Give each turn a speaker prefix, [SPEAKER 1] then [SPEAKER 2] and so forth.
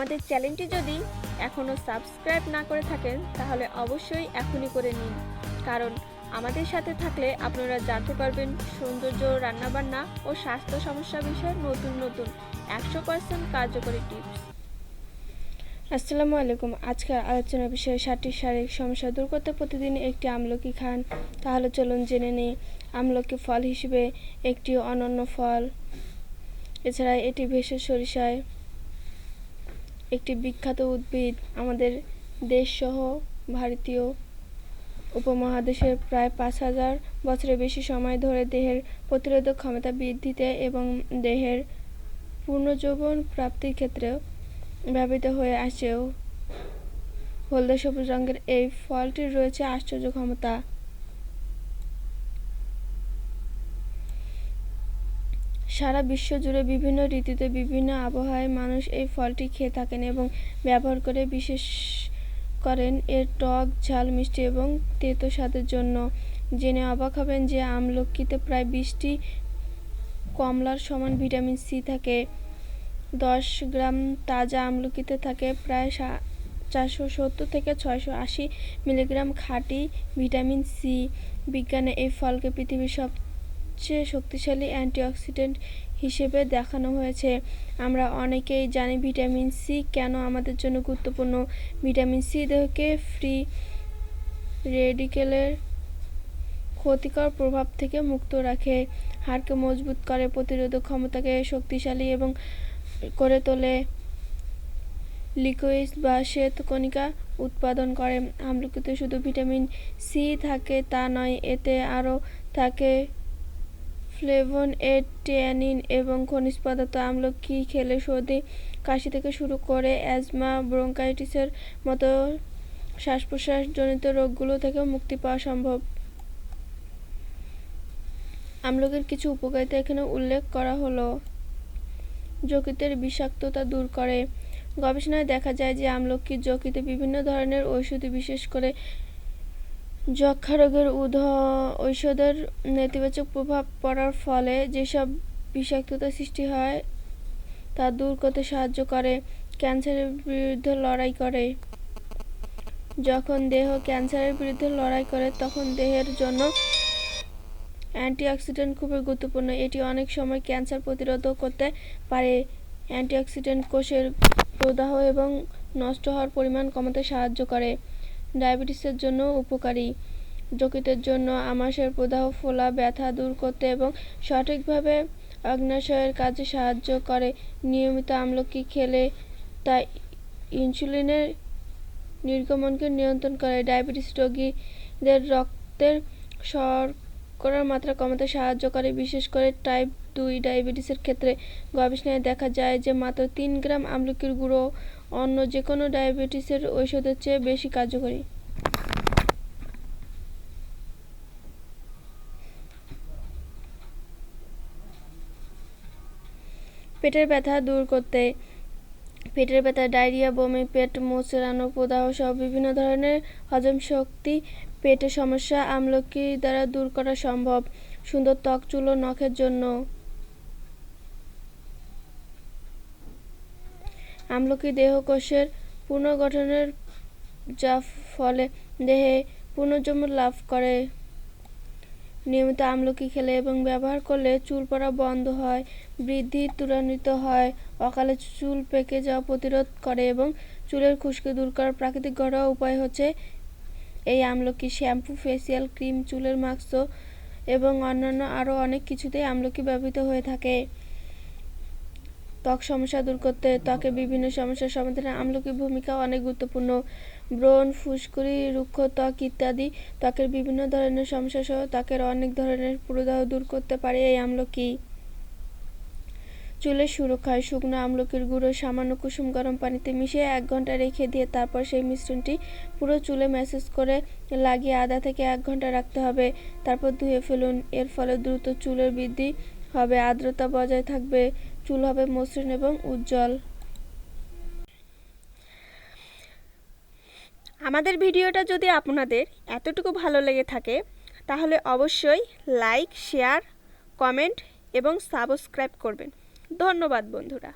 [SPEAKER 1] আমাদের চ্যানেলটি যদি এখনও সাবস্ক্রাইব না করে থাকেন, তাহলে অবশ্যই এখনই করে নিন। কারণ আমাদের সাথে থাকলে আপনারা জানতে পারবেন সৌন্দর্য, রান্নাবান্না ও স্বাস্থ্য সমস্যা বিষয়ে নতুন নতুন একশো পার্সেন্ট কার্যকরী টিপস। আসসালামু আলাইকুম। আজকের আলোচনা বিষয়ে ষাটটি শারীরিক সমস্যা দূর করতে প্রতিদিন একটি আমলকি খান। তাহলে চলুন জেনে নিই, আমলকি ফল হিসেবে একটি অনন্য ফল। এছাড়া এটি ভেষজ সরিষায় একটি বিখ্যাত উদ্ভিদ আমাদের দেশসহ ভারতীয় উপমহাদেশের প্রায় পাঁচ হাজার বছরের বেশি সময় ধরে দেহের প্রতিরোধক ক্ষমতা বৃদ্ধিতে এবং দেহের পূর্ণযৌবন প্রাপ্তির ক্ষেত্রেও ব্যবহৃত হয়ে আসেও। হলদে সবুজ রঙের এই ফলটির রয়েছে আশ্চর্য ক্ষমতা। সারা বিশ্ব জুড়ে বিভিন্ন ঋতুতে বিভিন্ন আবহাওয়ায় মানুষ এই ফলটি খেয়ে থাকেন এবং ব্যবহার করে বিশেষ করেন। এর টক, ঝাল, মিষ্টি এবং তেতো স্বাদের জন্য। জেনে অবাক হবেন যে আমলকিতে প্রায় বিশটি কমলার সমান ভিটামিন সি থাকে। দশ গ্রাম তাজা আমলকিতে থাকে প্রায় চারশো সত্তর থেকে ছয়শো আশি মিলিগ্রাম খাঁটি ভিটামিন সি। বিজ্ঞানে এই ফলকে পৃথিবীর সবচেয়ে শক্তিশালী অ্যান্টিঅক্সিডেন্ট হিসেবে দেখানো হয়েছে। আমরা অনেকেই জানি ভিটামিন সি কেন আমাদের জন্য গুরুত্বপূর্ণ। ভিটামিন সি দেহকে ফ্রি রেডিকেলের ক্ষতিকর প্রভাব থেকে মুক্ত রাখে। হাড়কে মজবুত করে, প্রতিরোধক ক্ষমতাকে শক্তিশালী এবং করে তোলে। লিকুইড বা শ্বেত কণিকা উৎপাদন করে। আমলকিতে শুধু ভিটামিন সি থাকে তা নয়, এতে আরও থাকে ফ্লেভন এড ট্যানিন এবং খনিজ পদার্থ আমলকি খেলে সর্দি, কাশি থেকে শুরু করে অ্যাজমা, ব্রঙ্কাইটিসের মতো শ্বাস প্রশ্বাসজনিত রোগগুলো থেকে মুক্তি পাওয়া সম্ভব। আমলকির কিছু উপকারিতা এখানে উল্লেখ করা হলো। যকৃতের বিষাক্ততা দূর করে। গবেষণায় দেখা যায় যে আমলকি যকৃতে বিভিন্ন ধরনের ঔষধি বিশেষ করে যক্ষা রোগের ঔষধের নেতিবাচক প্রভাব পড়ার ফলে যেসব বিষাক্ততা সৃষ্টি হয়, তা দূর করতে সাহায্য করে, ক্যান্সারের বিরুদ্ধে লড়াই করে। যখন দেহ ক্যান্সারের বিরুদ্ধে লড়াই করে, তখন দেহের জন্য অ্যান্টিঅক্সিডেন্ট খুবই গুরুত্বপূর্ণ। এটি অনেক সময় ক্যান্সার প্রতিরোধ করতে পারে। অ্যান্টিঅক্সিডেন্ট কোষের প্রদাহ এবং নষ্ট হওয়ার পরিমাণ কমাতে সাহায্য করে। ডায়াবেটিসের জন্য উপকারী। যকৃতের জন্য আমাশয়ের প্রদাহ, ফোলা, ব্যথা দূর করতে এবং সঠিকভাবে অগ্নাশয়ের কাজে সাহায্য করে। নিয়মিত আমলকি খেলে তা ইনসুলিনের নির্গমনকে নিয়ন্ত্রণ করে। ডায়াবেটিস রোগীদের রক্তের শর্করার মাত্রা কমাতে সাহায্য করে। বিশেষ করে টাইপ দুই ডায়াবেটিসের ক্ষেত্রে গবেষণায় দেখা যায় যে মাত্র তিন গ্রাম আমলকির গুঁড়ো অন্য যে কোনো ডায়াবেটিসের ঔষধের চেয়ে বেশি কার্যকরী। পেটের ব্যথা দূর করতে, পেটের ব্যথা, ডায়রিয়া, বমি, পেট মোচড়ানো, প্রদাহ সহ বিভিন্ন ধরনের হজম শক্তি, পেটের সমস্যা, আমলকি দ্বারা দূর করা সম্ভব। সুন্দর ত্বক, চুল নখের জন্য। আমলকি দেহকোষের পুনর্গঠনের যা ফলে দেহে পুনর্জন্ম লাভ করে। নিয়মিত আমলকি খেলে এবং ব্যবহার করলে চুল পড়া বন্ধ হয়, বৃদ্ধি ত্বরান্বিত হয়, অকালে চুল পেকে যাওয়া প্রতিরোধ করে এবং চুলের খুশকি দূর করার প্রাকৃতিক ঘরোয়া উপায় হচ্ছে এই আমলকি। শ্যাম্পু, ফেসিয়াল, ক্রিম, চুলের মাস্ক এবং অন্যান্য আরও অনেক কিছুতেই আমলকি ব্যবহৃত হয়ে থাকে। ত্বক সমস্যা দূর করতে, ত্বকের বিভিন্ন সমস্যার সমাধানে আমলকির ভূমিকা অনেক গুরুত্বপূর্ণ। ব্রণ, ফুসকুড়ি, রুক্ষ ত্বক ইত্যাদি ত্বকের বিভিন্ন ধরনের সমস্যা সহ ত্বকের অনেক ধরনের প্রদাহ দূর করতে পারে এই আমলকি। চুলের সুরক্ষায় শুকনো আমলকির গুঁড়ো, সামান্য কুসুম গরম পানিতে মিশিয়ে এক ঘণ্টা রেখে দিয়ে তারপর সেই মিশ্রণটি পুরো চুলে ম্যাসেজ করে লাগিয়ে আধা থেকে এক ঘণ্টা রাখতে হবে। তারপর ধুয়ে ফেলুন। এর ফলে দ্রুত চুলের বৃদ্ধি হবে, আর্দ্রতা বজায় থাকবে, চুল হবে মসৃণ এবং উজ্জ্বল। আমাদের ভিডিওটা যদি আপনাদের এতটুকু ভালো লেগে থাকে, তাহলে অবশ্যই লাইক, শেয়ার, কমেন্ট এবং সাবস্ক্রাইব করবেন। ধন্যবাদ, বন্ধুরা।